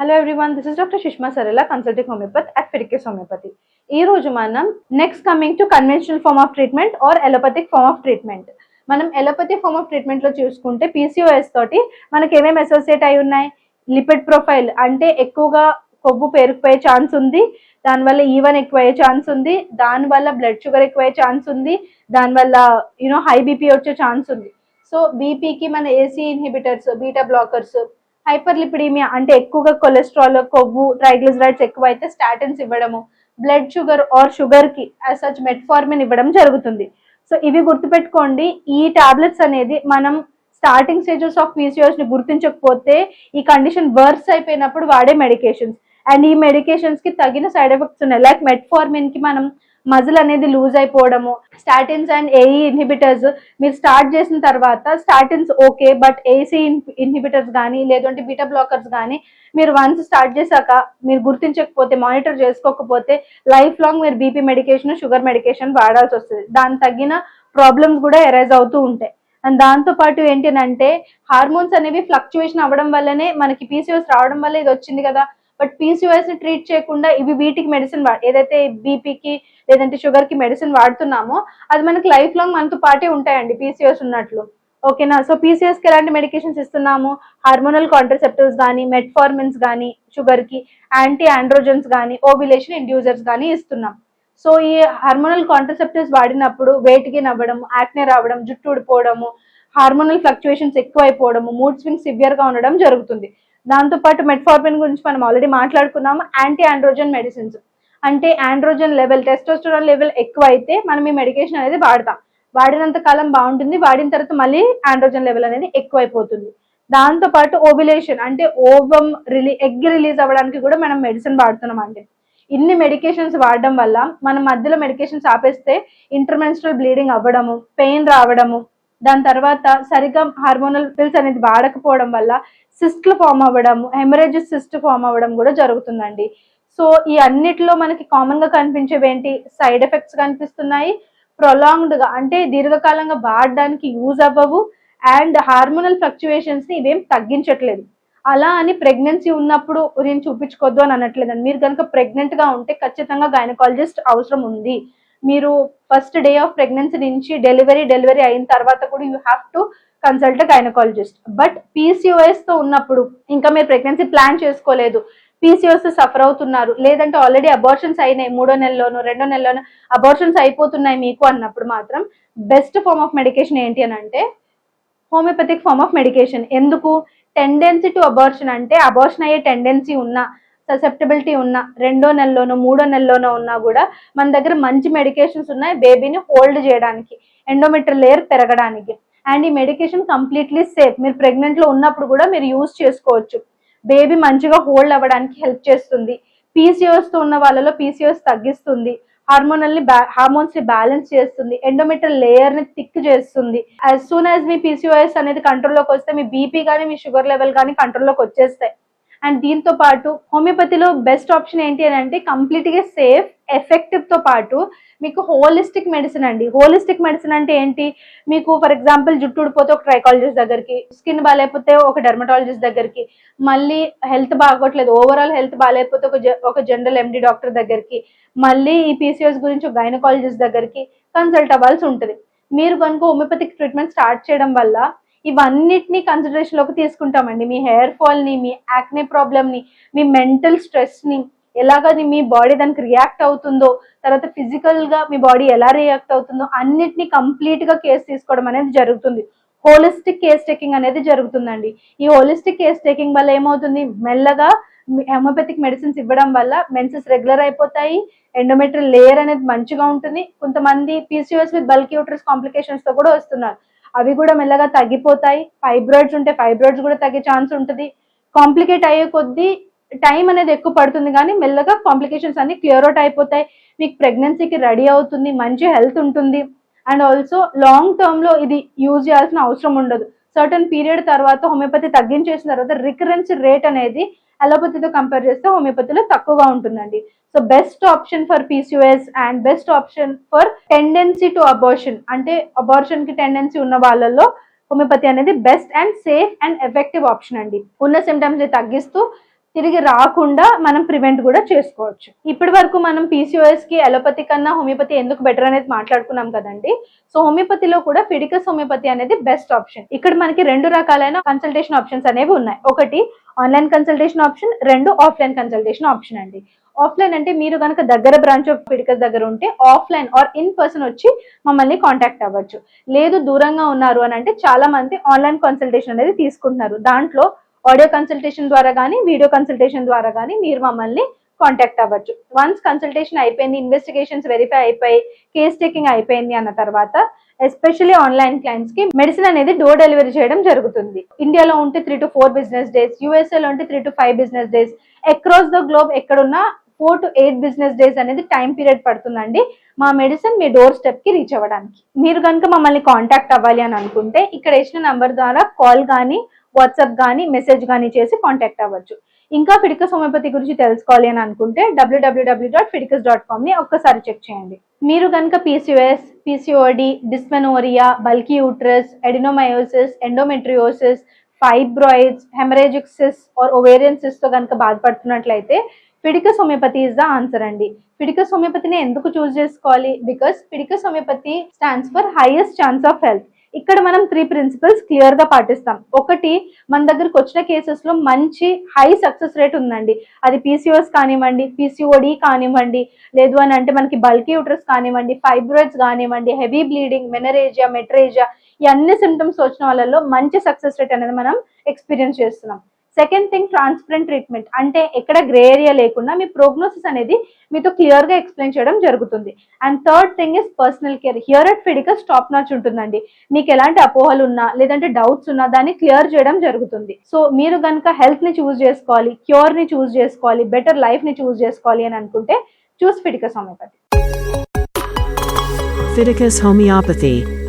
Hello everyone this is doctor Sushma Sarela consulting homeopathy at ఫిరికేస్ homeopathy ఈ రోజు మనం next coming to conventional form of treatment or allopathic form of treatment మనం allopathic form of ట్రీట్మెంట్లో చూసుకుంటే PCOS తోటి మనకి ఏమేమి అసోసియేట్ అయి ఉన్నాయి? లిపిడ్ ప్రొఫైల్ అంటే ఎక్కువగా కొవ్వు పేరుకుపోయే ఛాన్స్ ఉంది దానివల్ల e ఈవెన్ ఎక్కువ అయ్యే ఛాన్స్ ఉంది దానివల్ల బ్లడ్ షుగర్ ఎక్కువ అయ్యే ఛాన్స్ ఉంది దానివల్ల యూనో హై బీపీ వచ్చే ఛాన్స్ ఉంది. సో బీపీకి మన ACE inhibitors beta blockers hyperlipidemia అంటే ఎక్కువగా కొలెస్ట్రాల్ కొవ్వు ట్రైగ్లిజరైడ్స్ ఎక్కువ అయితే స్టాటిన్స్ ఇవ్వడము బ్లడ్ షుగర్ ఆర్ షుగర్కి యాజ్ సచ్ మెట్ఫార్మిన్ ఇవ్వడం జరుగుతుంది. సో ఇవి గుర్తుపెట్టుకోండి ఈ టాబ్లెట్స్ అనేది మనం స్టార్టింగ్ స్టేజెస్ ఆఫ్ పీసీఓఎస్ని గుర్తించకపోతే ఈ కండిషన్ వర్స్ అయిపోయినప్పుడు వాడే మెడికేషన్స్ అండ్ ఈ మెడికేషన్స్కి తగిన సైడ్ ఎఫెక్ట్స్ ఉన్నాయి. లైక్ మెట్ఫార్మిన్కి మనం మజిల్ అనేది లూజ్ అయిపోవడము. స్టాటిన్స్ అండ్ ఏఈ ఇన్హిబిటర్స్ మీరు స్టార్ట్ చేసిన తర్వాత statins okay but ACE inhibitors కానీ లేదంటే బీటా బ్లాకర్స్ కానీ మీరు వన్స్ స్టార్ట్ చేశాక మీరు గుర్తించకపోతే మానిటర్ చేసుకోకపోతే లైఫ్ లాంగ్ మీరు బీపీ మెడికేషన్ షుగర్ మెడికేషన్ వాడాల్సి వస్తుంది. దాని తగిన ప్రాబ్లమ్స్ కూడా ఎరైజ్ అవుతూ ఉంటాయి. అండ్ దాంతో పాటు ఏంటంటే హార్మోన్స్ అనేవి ఫ్లక్చుయేషన్ అవ్వడం వల్లనే మనకి పీసీఎస్ రావడం వల్ల ఇది వచ్చింది కదా. బట్ పీసీఓఎస్ని ట్రీట్ చేయకుండా ఇవి వీటికి మెడిసిన్ ఏదైతే బీపీకి లేదంటే షుగర్కి మెడిసిన్ వాడుతున్నామో అది మనకి లైఫ్ లాంగ్ మనతో పాటే ఉంటాయండి పీసీఓఎస్ ఉన్నట్లు. ఓకేనా సో పీసీఎస్కి ఎలాంటి మెడికేషన్స్ ఇస్తున్నాము? హార్మోనల్ కాంట్రసెప్టివ్స్ కానీ మెట్ఫార్మిన్స్ కానీ షుగర్కి యాంటీ ఆండ్రోజన్స్ కానీ ఓవిలేషన్ ఇండ్యూజర్స్ కానీ ఇస్తున్నాం. సో ఈ హార్మోనల్ కాంట్రసెప్టివ్స్ వాడినప్పుడు వెయిట్ గెయిన్ అవ్వడం యాక్నే రావడం జుట్టు ఊడిపోవడము హార్మోనల్ ఫ్లక్చుయేషన్స్ ఎక్కువైపోవడము మూడ్ స్వింగ్ సివియర్గా ఉండడం జరుగుతుంది. దాంతో పాటు మెట్ఫార్మిన్ గురించి మనం ఆల్రెడీ మాట్లాడుకున్నాము యాంటీ ఆండ్రోజన్ మెడిసిన్స్ అంటే ఆండ్రోజన్ లెవెల్ టెస్టోస్టెరాన్ లెవెల్ ఎక్కువ అయితే మనం ఈ మెడికేషన్ అనేది వాడతాం. వాడినంత కాలం బాగుంటుంది వాడిన తర్వాత మళ్ళీ ఆండ్రోజన్ లెవెల్ అనేది ఎక్కువైపోతుంది. దాంతో పాటు ఓవిలేషన్ అంటే ఓవం రిలీ ఎగ్ రిలీజ్ అవ్వడానికి కూడా మనం మెడిసిన్ వాడుతున్నాం అండి. ఇన్ని మెడికేషన్స్ వాడడం వల్ల మనం మధ్యలో మెడికేషన్స్ ఆపేస్తే ఇంటర్మెన్స్ట్రల్ బ్లీడింగ్ అవ్వడము పెయిన్ రావడము దాని తర్వాత సరిగ్గా హార్మోనల్ పిల్స్ అనేది వాడకపోవడం వల్ల సిస్ట్లు ఫామ్ అవ్వడం హెమరేజెస్ సిస్ట్ ఫామ్ అవ్వడం కూడా జరుగుతుందండి. సో ఈ అన్నిటిలో మనకి కామన్గా కనిపించేవి ఏంటి? సైడ్ ఎఫెక్ట్స్ కనిపిస్తున్నాయి. ప్రొలాంగ్డ్గా అంటే దీర్ఘకాలంగా వాడడానికి యూజ్ అవ్వవు అండ్ హార్మోనల్ ఫ్లక్చుయేషన్స్ని ఇవేం తగ్గించట్లేదు. అలా అని ప్రెగ్నెన్సీ ఉన్నప్పుడు నేను చూపించుకోవద్దు అని అనట్లేదండి. మీరు కనుక ప్రెగ్నెంట్గా ఉంటే ఖచ్చితంగా గైనకాలజిస్ట్ అవసరం ఉంది. మీరు ఫస్ట్ డే ఆఫ్ ప్రెగ్నెన్సీ నుంచి డెలివరీ డెలివరీ అయిన తర్వాత కూడా you have to consult gynaecologist but పీసీఓఎస్తో ఉన్నప్పుడు ఇంకా మీరు ప్రెగ్నెన్సీ ప్లాన్ చేసుకోలేదు. పీసీఓఎస్ సఫర్ అవుతున్నారు. లేదంటే ఆల్రెడీ అబార్షన్స్ అయినాయి. మూడో నెలలోనూ రెండో నెలలోనూ అబార్షన్స్ అయిపోతున్నాయి మీకు అన్నప్పుడు మాత్రం బెస్ట్ ఫార్మ్ ఆఫ్ మెడికేషన్ ఏంటి అని అంటే హోమియోపతిక్ ఫార్మ్ ఆఫ్ మెడికేషన్ ఎందుకు? టెండెన్సీ టు అబార్షన్ అంటే అబార్షన్ అయ్యే టెండెన్సీ ఉన్న ససెప్టబిలిటీ ఉన్న రెండో నెలలోనో మూడో నెలలోనో ఉన్నా కూడా మన దగ్గర మంచి మెడికేషన్స్ ఉన్నాయి బేబీని హోల్డ్ చేయడానికి ఎండోమీటర్ లేయర్ పెరగడానికి. అండ్ ఈ మెడికేషన్ కంప్లీట్లీ సేఫ్ మీరు ప్రెగ్నెంట్లో ఉన్నప్పుడు కూడా మీరు యూజ్ చేసుకోవచ్చు. బేబీ మంచిగా హోల్డ్ అవ్వడానికి హెల్ప్ చేస్తుంది. పీసీఓస్తో ఉన్న వాళ్ళలో పీసీఓస్ తగ్గిస్తుంది. హార్మోనల్ని హార్మోన్స్ని బ్యాలెన్స్ చేస్తుంది. ఎండోమీటర్ లేయర్ని థిక్ చేస్తుంది. యాజ్ సూన్ యాజ్ మీ పీసీఓఎస్ అనేది కంట్రోల్లోకి వస్తే మీ బీపీ కానీ మీ షుగర్ లెవెల్ కానీ కంట్రోల్లోకి వచ్చేస్తాయి. అండ్ దీంతో పాటు హోమియోపతిలో బెస్ట్ ఆప్షన్ ఏంటి అని అంటే కంప్లీట్గా సేఫ్ ఎఫెక్టివ్తో పాటు మీకు హోలిస్టిక్ మెడిసిన్ అండి. హోలిస్టిక్ మెడిసిన్ అంటే ఏంటి? మీకు ఫర్ ఎగ్జాంపుల్ జుట్టు ఊడిపోతే ఒక ట్రైకాలజిస్ట్ దగ్గరికి స్కిన్ బాగాలేకపోతే ఒక డెర్మటాలజిస్ట్ దగ్గరికి మళ్ళీ హెల్త్ బాగోట్లేదు ఓవరాల్ హెల్త్ బాగాలేకపోతే ఒక ఒక జనరల్ ఎండి డాక్టర్ దగ్గరికి మళ్ళీ ఈ పీసీఎస్ గురించి ఒక గైనకాలజిస్ట్ దగ్గరికి కన్సల్ట్ అవ్వాల్సి ఉంటుంది. మీరు కనుక హోమియోపతిక్ ట్రీట్మెంట్ స్టార్ట్ చేయడం వల్ల ఇవన్నిటిని కన్సిడరేషన్లోకి తీసుకుంటామండి. మీ హెయిర్ ఫాల్ని మీ యాక్నే ప్రాబ్లమ్ని మీ మెంటల్ స్ట్రెస్ని ఎలాగని మీ బాడీ దానికి రియాక్ట్ అవుతుందో తర్వాత ఫిజికల్గా మీ బాడీ ఎలా రియాక్ట్ అవుతుందో అన్నిటినీ కంప్లీట్గా కేసు తీసుకోవడం అనేది జరుగుతుంది. హోలిస్టిక్ కేస్ టేకింగ్ అనేది జరుగుతుందండి. ఈ హోలిస్టిక్ కేస్ టేకింగ్ వల్ల ఏమవుతుంది? మెల్లగా హోమియోపతిక్ మెడిసిన్స్ ఇవ్వడం వల్ల మెన్సెస్ రెగ్యులర్ అయిపోతాయి ఎండోమెట్రియల్ లేయర్ అనేది మంచిగా ఉంటుంది. కొంతమంది పీసీఎస్ విత్ బల్క్ యూట్రస్ కాంప్లికేషన్స్తో కూడా వస్తున్నారు. అవి కూడా మెల్లగా తగ్గిపోతాయి. ఫైబ్రాయిడ్స్ ఉంటే ఫైబ్రాయిడ్స్ కూడా తగ్గే ఛాన్స్ ఉంటుంది. కాంప్లికేట్ అయ్యే కొద్దీ టైం అనేది ఎక్కువ పడుతుంది కానీ మెల్లగా కాంప్లికేషన్స్ అన్ని క్లియర్ అవుట్ అయిపోతాయి. మీకు ప్రెగ్నెన్సీకి రెడీ అవుతుంది మంచి హెల్త్ ఉంటుంది. అండ్ ఆల్సో లాంగ్ టర్మ్లో ఇది యూజ్ చేయాల్సిన అవసరం ఉండదు. సర్టన్ పీరియడ్ తర్వాత హోమియోపతి తగ్గించేసిన తర్వాత రికరెన్స్ రేట్ అనేది అలోపతితో కంపేర్ చేస్తే హోమియోపతిలో తక్కువగా ఉంటుందండి. So best option for PCS and best option for tendency to abortion అంటే అబార్షన్కి టెండెన్సీ ఉన్న వాళ్ళల్లో హోమియోపతి అనేది best and safe and effective option అండి. ఉన్న సిమ్టమ్స్ తగ్గిస్తూ తిరిగి రాకుండా మనం ప్రివెంట్ కూడా చేసుకోవచ్చు. ఇప్పటి వరకు మనం పీసీఓఎస్కి అలోపతి కన్నా హోమియోపతి ఎందుకు బెటర్ అనేది మాట్లాడుకున్నాం కదండి. సో హోమియోపతిలో కూడా ఫిడికస్ హోమియోపతి అనేది బెస్ట్ ఆప్షన్ ఇక్కడ మనకి రెండు రకాలైన కన్సల్టేషన్ ఆప్షన్స్ అనేవి ఉన్నాయి. ఒకటి ఆన్లైన్ కన్సల్టేషన్ ఆప్షన్ రెండు ఆఫ్లైన్ కన్సల్టేషన్ ఆప్షన్ అండి. ఆఫ్లైన్ అంటే మీరు కనుక దగ్గర బ్రాంచ్ ఆఫ్ ఫిడికస్ దగ్గర ఉంటే ఆఫ్లైన్ ఆర్ ఇన్ పర్సన్ వచ్చి మమ్మల్ని కాంటాక్ట్ అవ్వచ్చు. లేదు దూరంగా ఉన్నారు అని అంటే చాలా మంది ఆన్లైన్ కన్సల్టేషన్ అనేది తీసుకుంటున్నారు. దాంట్లో ఆడియో కన్సల్టేషన్ ద్వారా కానీ వీడియో కన్సల్టేషన్ ద్వారా కానీ మీరు మమ్మల్ని కాంటాక్ట్ అవ్వచ్చు. వన్స్ కన్సల్టేషన్ అయిపోయింది ఇన్వెస్టిగేషన్స్ వెరిఫై అయిపోయి కేస్ టేకింగ్ అయిపోయింది అన్న తర్వాత ఎస్పెషల్లీ ఆన్లైన్ క్లయింట్స్కి మెడిసిన్ అనేది డోర్ డెలివరీ చేయడం జరుగుతుంది. ఇండియాలో ఉంటే three to four business days యూఎస్ఏలో ఉంటే three to five business days across the globe ఎక్కడున్నా four to eight business days అనేది టైం పీరియడ్ పడుతుందండి మా మెడిసిన్ మీ డోర్ స్టెప్కి రీచ్ అవ్వడానికి. మీరు కనుక మమ్మల్ని కాంటాక్ట్ అవ్వాలి అని అనుకుంటే ఇక్కడ ఇచ్చిన నంబర్ ద్వారా కాల్ కానీ వాట్సాప్ కానీ మెసేజ్ కానీ చేసి కాంటాక్ట్ అవ్వచ్చు. ఇంకా ఫిడికస్ హోమియోపతి గురించి తెలుసుకోవాలి అని అనుకుంటే డబ్ల్యూడబ్ల్యూడబ్ల్యూ డాట్ ఫిడికస్ డాట్ కామ్ని ఒక్కసారి చెక్ చేయండి. మీరు కనుక PCS PCOD dysmenorrhoea bulky uterus adenomyosis endometriosis fibroids haemorrhagic cyst or ఓవేరియన్తో కనుక బాధపడుతున్నట్లయితే Fiticus homeopathy is the answer అండి. ఫిడికస్ హోమియోపతిని ఎందుకు చూస్ చేసుకోవాలి? Because Fiticus homeopathy stands for highest chance of health ఇక్కడ మనం త్రీ ప్రిన్సిపల్స్ క్లియర్గా పాటిస్తాం. ఒకటి మన దగ్గరకు వచ్చిన కేసెస్లో మంచి హై సక్సెస్ రేట్ ఉందండి. అది పీసీఓఎస్ కానివ్వండి పీసీఓడి కానివ్వండి లేదు అని అంటే మనకి బల్కీ యూట్రస్ కానివ్వండి ఫైబ్రాయిడ్స్ కానివ్వండి హెవీ బ్లీడింగ్ మెనరేజియా మెట్రేజియా ఈ అన్ని సిమ్టమ్స్ వచ్చిన వాళ్ళలో మంచి సక్సెస్ రేట్ అనేది మనం ఎక్స్పీరియన్స్ చేస్తున్నాం. సెకండ్ థింగ్ ట్రాన్స్పరెంట్ ట్రీట్మెంట్ అంటే ఎక్కడ గ్రే ఏరియా లేకుండా మీ ప్రోగ్నోసిస్ అనేది మీతో క్లియర్గా ఎక్స్ప్లెయిన్ చేయడం జరుగుతుంది. And third thing is personal care here at Fiticus top notch ఉంటుందండి. మీకు ఎలాంటి అపోహలు ఉన్నా లేదంటే డౌట్స్ ఉన్నా దాన్ని క్లియర్ చేయడం జరుగుతుంది. సో మీరు కనుక హెల్త్ని చూస్ చేసుకోవాలి క్యూర్ని చూస్ చేసుకోవాలి బెటర్ లైఫ్ని చూస్ చేసుకోవాలి అని అనుకుంటే choose Fiticus homeopathy Fiticus Homeopathy